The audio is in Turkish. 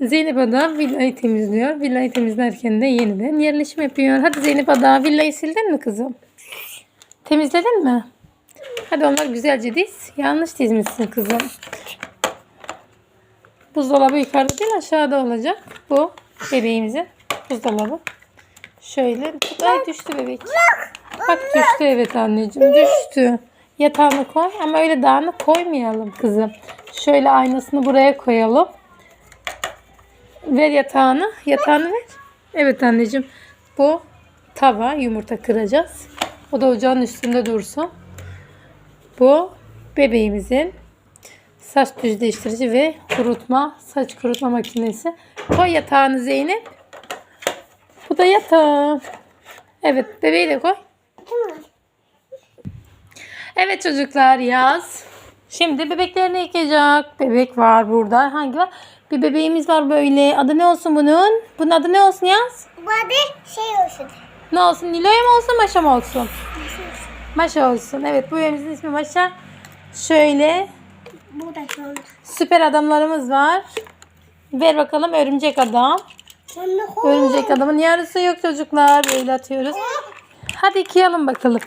Zeynep Ada villayı temizliyor. Villayı temizlerken de yeniden yerleşim yapıyor. Hadi Zeynep Ada villayı sildin mi kızım? Temizledin mi? Hadi onları güzelce diz. Yanlış dizmişsin kızım. Buzdolabı yukarıda değil aşağıda olacak. Bu bebeğimizin buzdolabı. Şöyle. Ay düştü bebek. Bak düştü evet anneciğim düştü. Yatağını koy ama öyle dağınık koymayalım kızım. Şöyle aynasını buraya koyalım. Ver yatağını. Yatağını ver. Evet anneciğim. Bu tava yumurta kıracağız. O da ocağın üstünde dursun. Bu bebeğimizin saç düzleştirici ve kurutma, saç kurutma makinesi. Koy yatağını Zeynep. Bu da yatağı. Evet bebeği de koy. Evet çocuklar yaz. Şimdi bebeklerini yıkayacak. Bebek var burada. Hangi var? Bir bebeğimiz var böyle. Adı ne olsun bunun? Bunun adı ne olsun yaz? Bu adı şey olsun. Ne olsun? Nilo'ya mı olsun Maşa mı olsun? Maşa olsun. Evet bu bebeğimizin ismi Maşa. Şöyle Bu da anda. süper adamlarımız var. Ver bakalım örümcek adam. Örümcek adamın yarısı yok çocuklar. Böyle atıyoruz. Hadi yıkayalım bakalım.